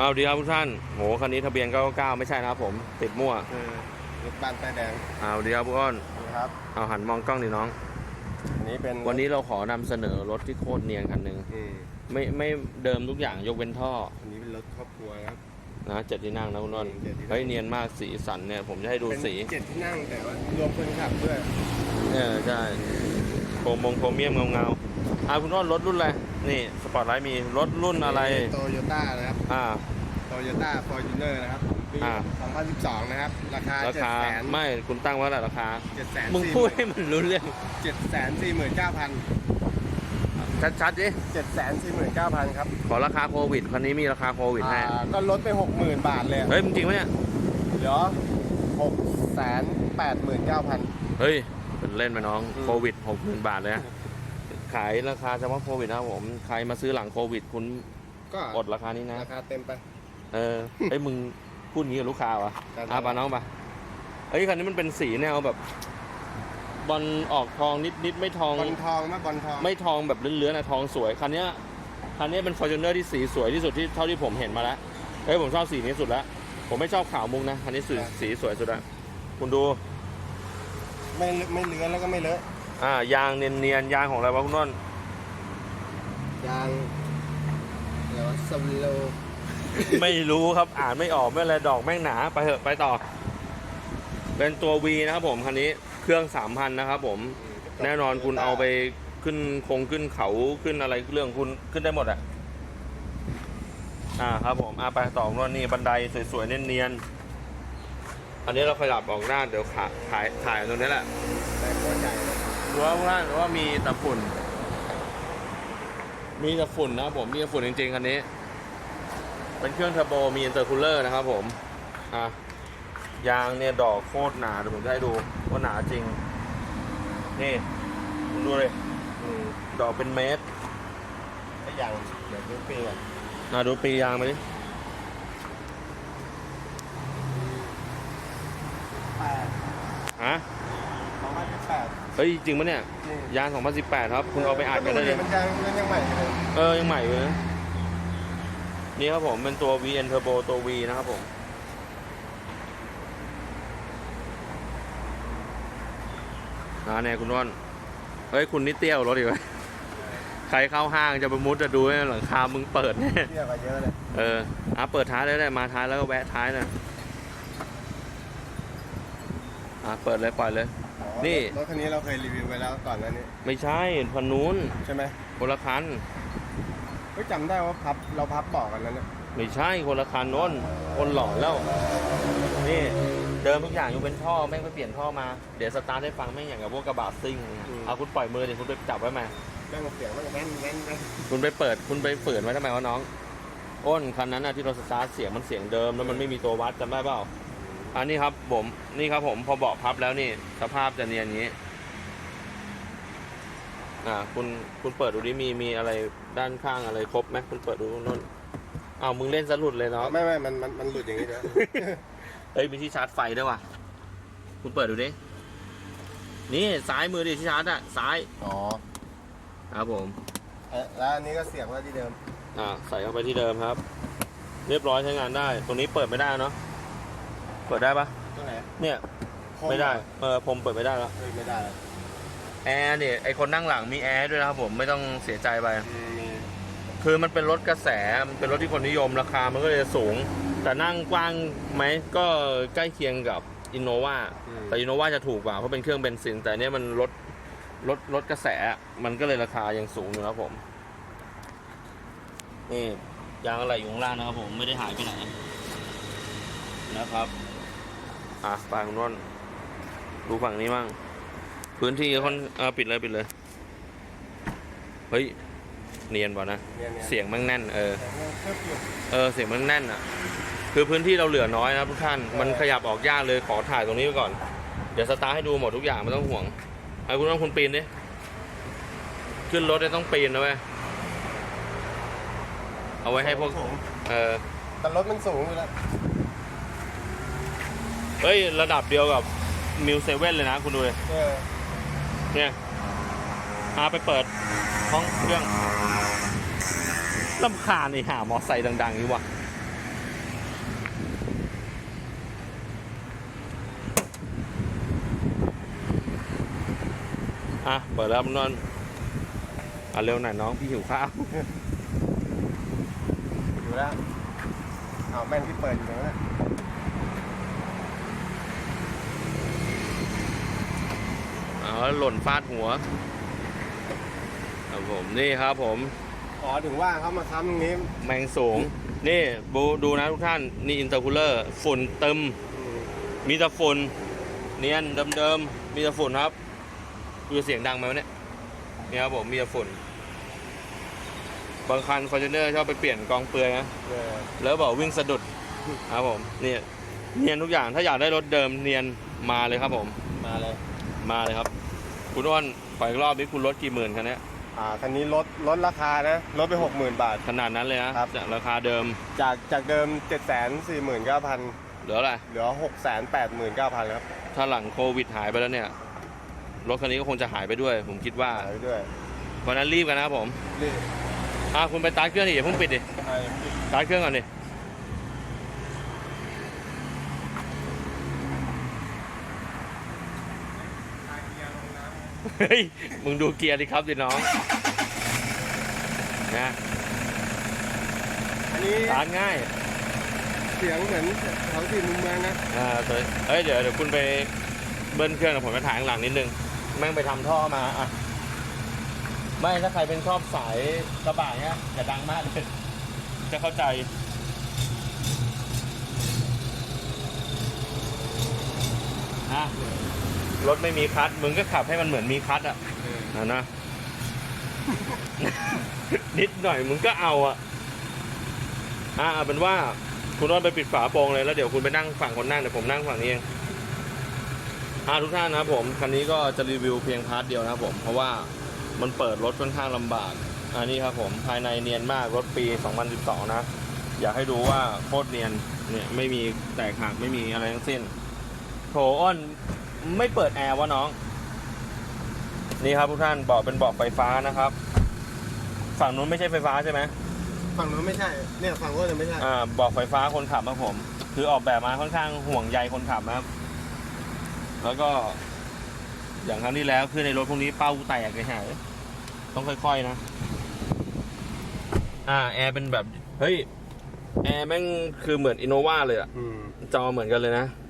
เอาดีครับทุกท่านโหคันนี้ทะเบียน999ไม่ใช่นะครับผม ติดมั่วคือรถบ้านป้ายแดงเอาดีครับพี่อ้อนนะครับเอาหันมองกล้องดิน้อง อันนี้เป็นวันนี้เราขอนำเสนอรถที่โคตรเนียนคันหนึ่งอืมไม่ไม่เดิมทุกอย่างยกเว้นท่ออันนี้เป็นรถครอบครัวนะครับ นะเจ็ดที่นั่งนะคุณอ้อนเจ็ดที่นั่ง เฮ้ยเนียนมากสีสันเนี่ยผมจะให้ดูเป็นสี เจ็ดที่นั่งแต่ว่ารวมคนขับด้วย เออใช่โครมงโครเมียมเงาเงาๆ อ่าคุณอ้อนรถรุ่นอะไร นี่สปอร์ตไลท์มีรถรุ่นอะไรโตโยต้านะครับ อ่าโตโยต้าฟอร์จูเนอร์นะครับปีอ่า2012 นะครับ ราคาราเจ็ดคาแสนไม่ คุณตั้งไว้แต่ราคาเจ็ดแสนมึงพูดให้มันรู้เรื่องเจ็ดแสนสี่หมื่นเก้าพันชัดๆดิเจ็ดแสนสี่หมื่นเก้าพันครับ ขอราคาโควิด คันนี้มีราคาโควิดให้อ่าก็ลดไปหกหมื่นบาทเลย เฮ้ยมึงจริงปะเนี่ยเหลือหกแสนแปดหมื่นเก้าพันเฮ้ย เป็นเล่นไปน้องอืมโควิดหกหมื่นบาทเลยนะ ขายราคาเฉพาะโควิดนะครับผมใครมาซื้อหลังโควิด คุณก็อดราคานี้นะ ราคาเต็มไป เออเฮ้ยมึงพูดงี้กับลูกค้าวะครับอะปะน้องปะเฮ้ยคันนี้มันเป็นสีแนวแบบ บอลออกทองนิดนิดๆไม่ทอง บอลทองไหมบอลทองไม่ทองแบบเลื้อนๆนะทองสวยคันเนี้ยคันนี้เป็นฟอร์จูเนอร์ที่สีสวยที่สุดที่เท่าที่ผมเห็นมาแล้วเฮ้ยผมชอบสีนี้สุดแล้วผมไม่ชอบขาวมุกนะคันนี้สีสีสวยสุดแล้วคุณดูไม่เลอะไม่เลื้อนแล้วก็ไม่เลอะ อ่ายางเนียนๆยางของอะไรวะคุณน้นยางเดี๋ยวสวิโลไม่รู้ครับอ่านไม่ออกไม่อะไรดอกแม่งหนาไปเถอะไปต่อ เป็นตัว V นะครับผมคันนี้เครื่อง3,000นะครับผมแน่นอนคุณเอาไปขึ้นคงขึ้นเขาขึ้นอะไรเรื่องคุณขึ้นได้หมดอะอ่าครับผมอ่าไปต่อคุณน้นนี่บันไดสวยๆเนียนๆอันนี้เราขยับออกหน้าเดี๋ยวขาถ่ายถ่ายตรงนี้แหละแต่โคตรใหญ่ เลยดูว่าว่าว่ามีตะฝุ่น มีตะฝุ่นนะครับผมมีตะฝุ่นจริงๆคันนี้ เป็นเครื่องเทอร์โบมีอินเตอร์คูลเลอร์นะครับผมอะยางเนี่ยดอกโคตรหนาเดี๋ยวผมจะให้ดูว่าหนาจริง นี่คุณดูเลยอืมดอกเป็นเมตรก็ยางเดี๋ยวดูปีก่อนน่าดูปียางมาดิแปดฮะ สองพันสิบแปด เฮ้ยจริงปะเนี่ย นี่ยาง 2018 ครับ คุณเอาไปอัดกันได้เลย มันยังมันยังใหม่อยู่เลยเออ ยังใหม่อยู่นะนี่ครับผมเป็นตัว VN Turbo ตัว V นะครับผม อ่าเนี่ยคุณว่านเฮ้ย คุณนี่เตี้ยวรถอีกไหมใครเข้าห้างจะไปมุดจะดูให้หลังคามึงเปิดแน่ เทียบกับเยอะเลยเอออะเปิดท้ายเลยได้มาท้ายแล้วก็แวะท้ายนะอะเปิดเลยปล่อยเลยอ๋อ นี่รถคันนี้เราเคยรีวิวไปแล้วก่อนหนั้านนี้ ไม่ใช่พันนู้นใช่ไหมคนละคันก็จำได้ว่าพับเราพับเบอกกันแล้วเนี่ยไม่ใช่คนละคันโน้นคนหล่อแล้ว นี่เดิมทุกอย่างยกเป็นท่อแม่งไปเปลี่ยนท่อมา เดี๋ยวสตาร์ทให้ฟังแม่งอย่างกับพวกกระบะซิ่งเอาคุณปล่อยมือดิคุณไปจับไว้ไหมแม่งเสียงมันแน่นแน่นแน่นคุณไปเปิดคุณไปฝืนไว้ทำไมวะน้อง อ้นคันนั้นนะที่เราสตาร์ทเสียงมันเสียงเดิมแล้วมันไม่มีตัววัดจำได้เปล่า อันนี้ครับผมนี่ครับผมพอเบาะพับแล้วนี่ สภาพจะเนียนอย่างนี้ อ่า คุณคุณเปิดดูดิมีมีอะไรด้านข้างอะไรครบไหมคุณเปิดดูนู่นอ้าวมึงเล่นสลุดเลยเนาะไม่ไม่มันมันมันหลุดอย่างนี้ด้วยเอ้ยมีที่ชาร์จไฟด้วยว่ะ คุณเปิดดูดินี่ซ้ายมือดิที่ชาร์จอะซ้ายอ๋อครับผมเอ๊ะแล้วอันนี้ก็เสียบไว้ที่เดิม อ่า ใส่เข้าไปที่เดิมครับ เรียบร้อยใช้งานได้ ตรงนี้เปิดไม่ได้เนาะ เปิดได้ปะตรงไหนเนี่ย ไม่ได้ เออผมเปิดไม่ได้แล้วเฮ้ยไม่ได้แล้วแอร์เนี่ยไอคนนั่งหลังมีแอร์ด้วยนะครับผมไม่ต้องเสียใจไปมีคือมันเป็นรถกระแส มันเป็นรถที่คนนิยมราคามันก็เลยสูง แต่นั่งกว้างไหมก็ใกล้เคียงกับอินโนวาแต่อินโนวาจะถูกกว่าเพราะเป็นเครื่องเบนซิน แต่เนี้ยมันลดลดลดกระแส มันก็เลยราคายังสูงอยู่นะครับผม นี่ยางอะไรอยู่ข้างล่างนะครับผมไม่ได้หายไปไหนนะครับ อะไปคุณร่นดูฝั่งนี้บ้างพื้นที่ค่อนเออปิดเลยปิดเลย เฮ้ย เนียนป่ะนะเนี่ยเนี่ยเสียงแมันแน่น เออแต่มันเคลือบอยู่เออ เสียงมันแน่นอะ คือพื้นที่เราเหลือน้อยนะครับทุกท่าน มันขยับออกยากเลย ขอถ่ายตรงนี้ไปก่อน เดี๋ยวสตาร์ทให้ดูหมดทุกอย่างไม่ต้องห่วง ไอ้คุณต้องคุณปีนดิ ขึ้นรถเนี่ยต้องปีนนะเว้ย เอาไว้ให้พวกสูงเออแต่รถมันสูงอยู่แล้ว เฮ้ย ระดับเดียวกับมิวเซเว่นเลยนะ คุณดูเลยเนี่ยมาไปเปิดห้องเครื่องลำคาในหามอไซค์ดัง ๆ นี่วะอะ เปิดแล้วมันนอนอะเร็วหน่อยน้อง พี่หิวข้าว อยู่แล้วอ้าวแม่งที่เปิดอยู่ตรงนั้นนะ หล่นฟาดหัวครับผมนี่ครับผม อ๋อถึงว่าเขามาค้ำตรงนี้แมงสูง นี่บูดูนะทุกท่านนี่อินเตอร์คูลเลอร์ฝุ่นเติมอืมมีแต่ฝุ่นเนียนเดิมๆมีแต่ฝุ่นครับดูเสียงดังไหมวะเนี่ยนี่ครับผมมีแต่ฝุ่นบางคันฟอร์จูเนอร์ชอบไปเปลี่ยนกองเปลือยนะ เออแล้วบอกวิ่งสะดุดครับผมนี่เนียนทุกอย่างถ้าอยากได้รถเดิมเนียนมาเลยครับผม มาเลย มาเลยครับ คุณอ้วนปล่อยอีกรอบนี้คุณลดกี่หมื่นคันเนี้ยอ่าคันนี้ลดลดราคานะลดไปหกหมื่นบาท ขนาดนั้นเลยนะครับ จากราคาเดิมจากจากเดิมเจ็ดแสนสี่หมื่นเก้าพันเหลืออะไรเหลือหกแสนแปดหมื่นเก้าพันครับถ้าหลังโควิดหายไปแล้วเนี่ยรถคันนี้ก็คงจะหายไปด้วย ผมคิดว่าหายไปด้วยเพราะฉะนั้นรีบกันนะครับผมนี่อะคุณไปตาร์ทเครื่องดิอย่าเพิ่งปิดดิ ไอ้ สตาร์ทเครื่องก่อนดิ เฮ้ย มึงดูเกียร์ดิครับดิน้องนะอันนี้สตาร์ทง่ายเสียงเหมือนแถวสี่มุมเมืองนะอ่าตัวเอ้ยเดี๋ยวเดี๋ยวคุณไปเบิ้ลเครื่องเดี๋ยวผมไปถ่ายข้างหลังนิดนึง แม่งไปทำท่อมาอะไม่ถ้าใครเป็นชอบสายกระบะเนี้ยอย่าดังมากเลยจะเข้าใจ อะ รถไม่มีคลัตช์มึงก็ขับให้มันเหมือนมีคลัตช์อะนะนะ นิดหน่อยมึงก็เอาอะอะเอาเป็นว่าคุณรอดไปปิดฝาโปรงเลยแล้วเดี๋ยวคุณไปนั่งฝั่งคนนั่งเดี๋ยวผมนั่งฝั่งนี้เองอ่าทุกท่านนะครับผมคันนี้ก็จะรีวิวเพียงพาร์ทเดียวนะครับผมเพราะว่ามันเปิดรถค่อนข้างลำบากอันนี้ครับผมภายในเนียนมากรถปี 2012 นะ อยากให้ดูว่าโคตรเนียนเนี่ยไม่มีแตกหักไม่มีอะไรทั้งสิ้นโถอ้อน ไม่เปิดแอร์วะน้อง นี่ครับทุกท่านเบอกเป็นเบอกไฟฟ้านะครับ ฝั่งนู้นไม่ใช่ไฟฟ้าใช่ไหมฝั่งนู้นไม่ใช่ เนี่ยฝั่งนู้นจะไม่ใช่ อ่าบอกไฟฟ้าคนขับครับผม คือออกแบบมาค่อนข้างห่วงใยคนขับนะครับ แล้วก็ อย่างครั้งที่แล้วคือในรถพวกนี้เป้าแตกเลยฮะต้องค่อยๆนะ อ่า แอร์เป็นแบบ เฮ้ย แอร์แม่งคือเหมือนอินโนวาเลยอะอืม จอเหมือนกันเลยนะเราเหมือน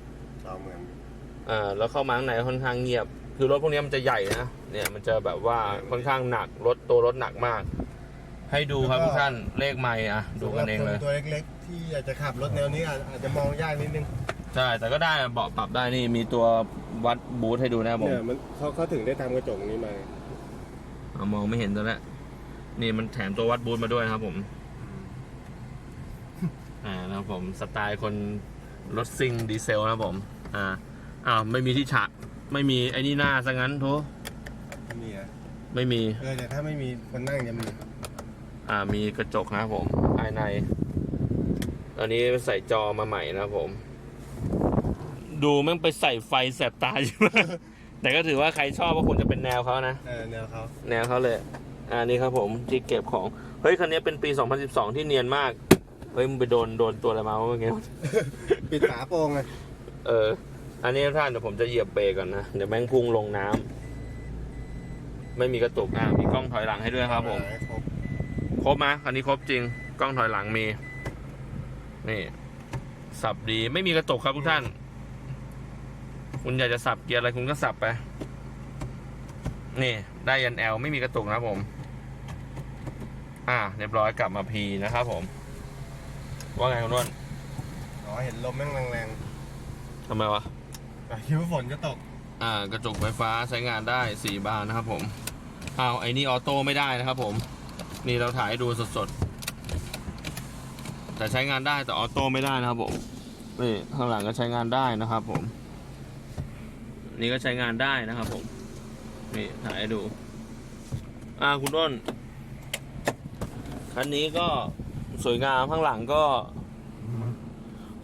อ่าแล้วเข้ามาข้างในค่อนข้างเงียบ คือรถพวกนี้มันจะใหญ่นะ เนี่ยมันจะแบบว่าค่อนข้างหนัก รถตัวรถหนักมาก ให้ดูครับทุกท่าน เลขไม่อะดูกันเองเลยสำหรับคตัวเล็กๆ ที่อยากจะขับรถแนวนี้อาจอาจจะมองยากนิดนึง ใช่ แต่ก็ได้เบาะปรับได้นี่มีตัววัดบูทให้ดูนะครับผมเนี่ยมันเขาเขาถึงได้ทำกระจกนี้มาอะมองไม่เห็นตัวแล้วนี่มันแถมตัววัดบูทมาด้วยนะครับผมอ่านะครับผมสไตล์คนรถซิ่งดีเซลนะครับผม อ่า อ้าวไม่มีที่ฉะไม่มีไอ้นี่หน้าซะงั้นโทมีอะไม่มี เออแต่ถ้าไม่มีคนนั่งจะมีอ่ามีกระจกนะครับผมภายใน ตอนนี้ใส่จอมาใหม่นะครับผม ดูแม่งไปใส่ไฟแสบตาใช่ไหมแต่ก็ถือว่าใครชอบก็คงจะเป็นแนวเขานะ เออแนวเขาแนวเขาเลย อ่านี่ครับผมที่เก็บของ เฮ้ยคันนี้เป็นปี 2012 ที่เนียนมาก เฮ้ยมึงไปโดนโดนตัวอะไรมาวะเมื่อกี้ ปิดฝาโปรงไงเออ อันนี้ท่านเดี๋ยวผมจะเหยียบเบรกก่อนนะ เดี๋ยวแม่งพุ่งลงน้ำไม่มีกระตุกอ่ามีกล้องถอยหลังให้ด้วยครับผมให้ครบครบไหมคันนี้ครบจริง กล้องถอยหลังมี นี่ สับดีไม่มีกระตุกครับทุกท่าน คุณอยากจะสับเกียร์อะไรคุณก็สับไป นี่ ได้ยันแอลไม่มีกระตุกนะครับผม อ่า เรียบร้อยกลับมาพีนะครับผม ว่าไงคุณนวลอ๋อเห็นลมแม่งแรงทำไมวะๆอะ คิดว่าฝนจะตก อ่ากระจกไฟฟ้าใช้งานได้สี่บานนะครับผมอ้าวไอ้นี่ออโต้ไม่ได้นะครับผม นี่เราถ่ายให้ดูสดๆ แต่ใช้งานได้แต่ออโต้ไม่ได้นะครับผมนี่ข้างหลังก็ใช้งานได้นะครับผม นี่ก็ใช้งานได้นะครับผม นี่ถ่ายให้ดู อ่าคุณต้นคันนี้ก็สวยงามข้างหลังก็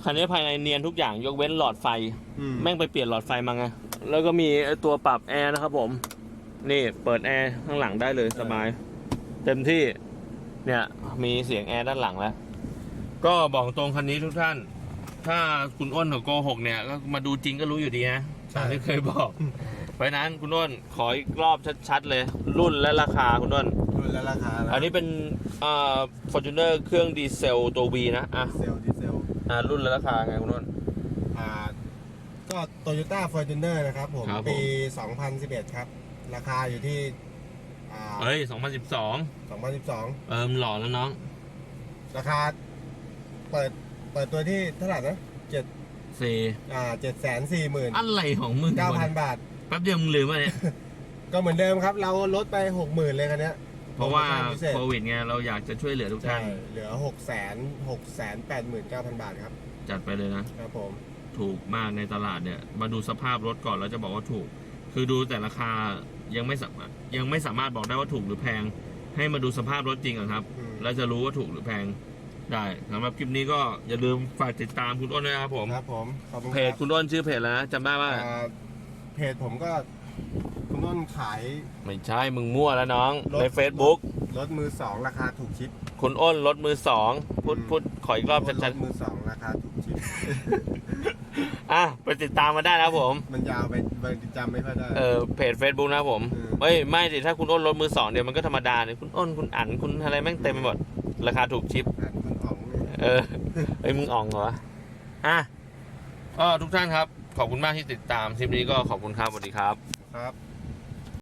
คันนี้ภายในเนียนทุกอย่างยกเว้นหลอดไฟ อืมแม่งไปเปลี่ยนหลอดไฟมาไง แล้วก็มีไอ้ตัวปรับแอร์นะครับผม นี่เปิดแอร์ข้างหลังได้เลยสบาย เต็มที่ เนี่ย มีเสียงแอร์ด้านหลังแล้ว ก็บอกตรงคันนี้ทุกท่าน ถ้าคุณอ้นเขาโกหกเนี่ยก็มาดูจริงก็รู้อยู่ดีนะตามที่เคยบอก เพราะฉะนั้นคุณอ้นขออีกรอบชัดๆเลย รุ่นและราคาคุณอ้นรุ่นและราคาะอันนี้เป็นอ่าฟอร์จูเนอร์เครื่องดีเซลตัว V นะอะ เซลดีเซล อ่ารุ่นและราคาไงคุณอ้นอ่าก็โตโยต้าฟอร์จูเนอร์นะครับผม ครับผม ปี 2011 ครับ ราคาอยู่ที่อ่าเฮ้ย 2012 2012 เอิมหล่อแล้วน้องราคา เปิดเปิดตัวที่เท่าไหร่นะเจ็ดสี่อ่าเจ็ดแสนสี่หมื่นอะไรของมึงเก้าพันบาท แป๊บเดียวมึงลืมอะเนี่ย ก็เหมือนเดิมครับ เราลดไปหกหมื่นเลยคันเนี้ย เพราะว่าพิเศษ โควิดไงเราอยากจะช่วยเหลือทุกใช่ท่านเหลือหกแสนหกแสนแปดหมื่นเก้าพันบาทครับจัดไปเลยนะ ครับผม ถูกมากในตลาดเนี่ยมาดูสภาพรถก่อนแล้วจะบอกว่าถูก คือดูแต่ราคายังไม่สามารถยังไม่สามารถบอกได้ว่าถูกหรือแพง ให้มาดูสภาพรถจริงก่อนครับ อืม แล้วจะรู้ว่าถูกหรือแพงได้สำหรับคลิปนี้ก็อย่าลืมฝากติดตามคุณอ้นด้วยนะครับผม ครับผมขอบคุณเพจรับคุณอ้นชื่อเพจแล้วนะจำได้ว่า อ่าเพจผมก็คุณต้ นขาย ไม่ใช่มึงมั่วแล้วน้อง รถ ใน Facebook รถมือสองราคาถูกชิป คุณอ้นรถมือสองพูดอืม พูดขออีกรอบรชัดถมือสองราคาถูกชิป ๆอะไปติดตามมาได้นะครับผม มันยาวไปบางทีจำไม่ค่อยได้ เออเพจ Facebook นะครับผมอืมเฮ้ยไม่สิถ้าคุณอ้นรถมือสองเดี๋ยวมันก็ธรรมดาเนี่ยคุณอ้นคุณอันคุณอะไรแม่งเต็มไปหมด ราคาถูกชิป อ่านคุณอ๋องเนี่ย เออเฮ้ยมึงอ่องเหรอวะอะก็ทุกท่านครับ ขอบคุณมากที่ติดตามคลิปนี้ก็ขอบคุณครับสวัสดีครับ ครับ